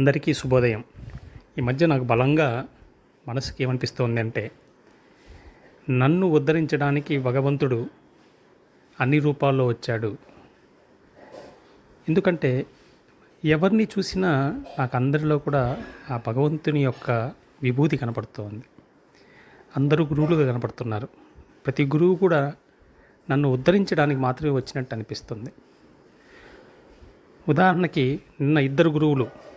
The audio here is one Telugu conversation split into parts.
అందరికీ శుభోదయం. ఈ మధ్య నాకు బలంగా మనసుకి ఏమనిపిస్తోంది అంటే నన్ను ఉద్ధరించడానికి భగవంతుడు అన్ని రూపాల్లో వచ్చాడు. ఎందుకంటే ఎవరిని చూసినా నాకు అందరిలో కూడా ఆ భగవంతుని యొక్క విభూతి కనపడుతోంది. అందరూ గురువులుగా కనపడుతున్నారు. ప్రతి గురువు కూడా నన్ను ఉద్ధరించడానికి మాత్రమే వచ్చినట్టు అనిపిస్తుంది. ఉదాహరణకి నిన్న ఇద్దరు గురువులు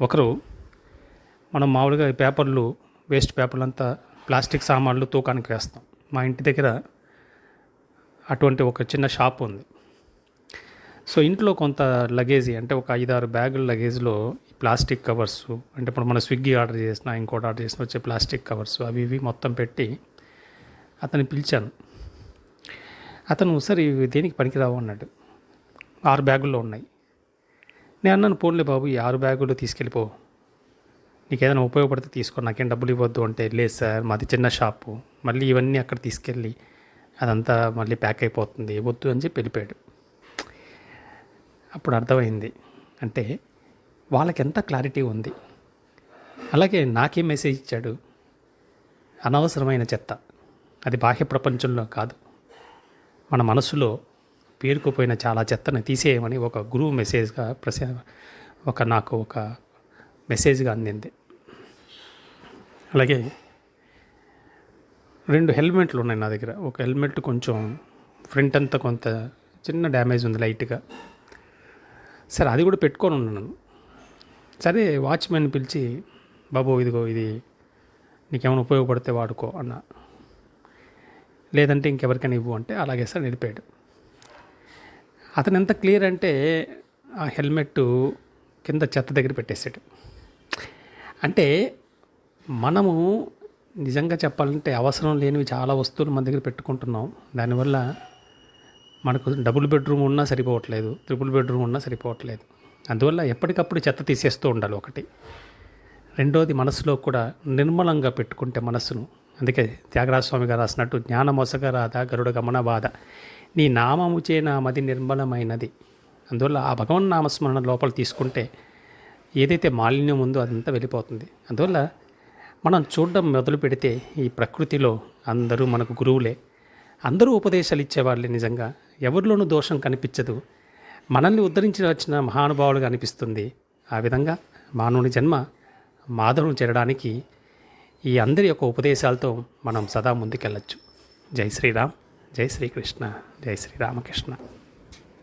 ఒకరు మనం మామూలుగా పేపర్లు వేస్ట్ పేపర్లు అంతా ప్లాస్టిక్ సామాన్లు తూకానికి వేస్తాం. మా ఇంటి దగ్గర అటువంటి ఒక చిన్న షాప్ ఉంది. సో ఇంట్లో కొంత లగేజీ అంటే ఒక ఐదారు బ్యాగుల లగేజ్లో ఈ ప్లాస్టిక్ కవర్స్ అంటే ఇప్పుడు మన స్విగ్గీ ఆర్డర్ చేసిన ఇంకోటి ఆర్డర్ చేసిన వచ్చే ప్లాస్టిక్ కవర్స్ అవి ఇవి మొత్తం పెట్టి అతన్ని పిలిచాను. అతను సరే దేనికి పనికిరావు? అన్నాడు. ఆరు బ్యాగుల్లో ఉన్నాయి. నేను అన్నాను పోన్లే బాబు ఈ ఆరు బ్యాగులు తీసుకెళ్ళిపో. నీకేదైనా ఉపయోగపడితే తీసుకో నాకేం డబ్బులు ఇవ్వద్దు అంటే లేదు సార్ మాది చిన్న షాపు. మళ్ళీ ఇవన్నీ అక్కడ తీసుకెళ్ళి అదంతా మళ్ళీ ప్యాక్ అయిపోతుంది వద్దు అని చెప్పి వెళ్ళిపోయాడు. అప్పుడు అర్థమైంది. అంటే వాళ్ళకి ఎంత క్లారిటీ ఉంది. అలాగే నాకేం మెసేజ్ ఇచ్చాడు. అనవసరమైన చెత్త. అది బాహ్య ప్రపంచంలో కాదు. మన మనసులో పేరుకుపోయిన చాలా చెత్తను తీసేయమని ఒక గురువు మెసేజ్గా ప్రసా ఒక నాకు ఒక మెసేజ్గా అందింది. అలాగే రెండు హెల్మెట్లు ఉన్నాయి నా దగ్గర. ఒక హెల్మెట్ కొంచెం ఫ్రంట్ అంతా కొంత చిన్న డ్యామేజ్ ఉంది లైట్గా. సరే అది కూడా పెట్టుకొని ఉన్నాను సరే వాచ్మెన్ పిలిచి బాబు ఇదిగో ఇది నీకేమైనా ఉపయోగపడితే వాడుకో అన్న. లేదంటే ఇంకెవరికైనా ఇవ్వు అంటే అలాగే సార్ నిలిపాడు అతను ఎంత క్లియర్ అంటే ఆ హెల్మెట్ కింద చెత్త దగ్గర పెట్టేశాడు. అంటే మనము నిజంగా చెప్పాలంటే అవసరం లేనివి చాలా వస్తువులు మన దగ్గర పెట్టుకుంటున్నాం. దానివల్ల మనకు డబుల్ బెడ్రూమ్ ఉన్నా సరిపోవట్లేదు త్రిపుల్ బెడ్రూమ్ ఉన్నా సరిపోవట్లేదు. అందువల్ల ఎప్పటికప్పుడు చెత్త తీసేస్తూ ఉండాలి ఒకటి. రెండోది మనసులో కూడా నిర్మలంగా పెట్టుకుంటే మనసును. అందుకే త్యాగరాజస్వామి గారు రాసినట్టు జ్ఞాన రాధ గరుడ గమన బాధ. నీ నామముచే నా మది నిర్మలమైనది. అందువల్ల ఆ భగవన్ నామస్మరణ లోపల తీసుకుంటే ఏదైతే మాలిన్యం ఉందో అదంతా వెళ్ళిపోతుంది. అందువల్ల మనం చూడడం మొదలు పెడితే ఈ ప్రకృతిలో అందరూ మనకు గురువులే. అందరూ ఉపదేశాలు ఇచ్చేవాళ్ళే నిజంగా. ఎవరిలోనూ దోషం కనిపించదు. మనల్ని ఉద్ధరించి వచ్చిన మహానుభావులుగా అనిపిస్తుంది. ఆ విధంగా మానవుని జన్మ మాధవం చేరడానికి ఈ అందరి యొక్క ఉపదేశాలతో మనం సదా ముందుకెళ్ళచ్చు. జై శ్రీరామ్. జై శ్రీకృష్ణ జై శ్రీరామకృష్ణ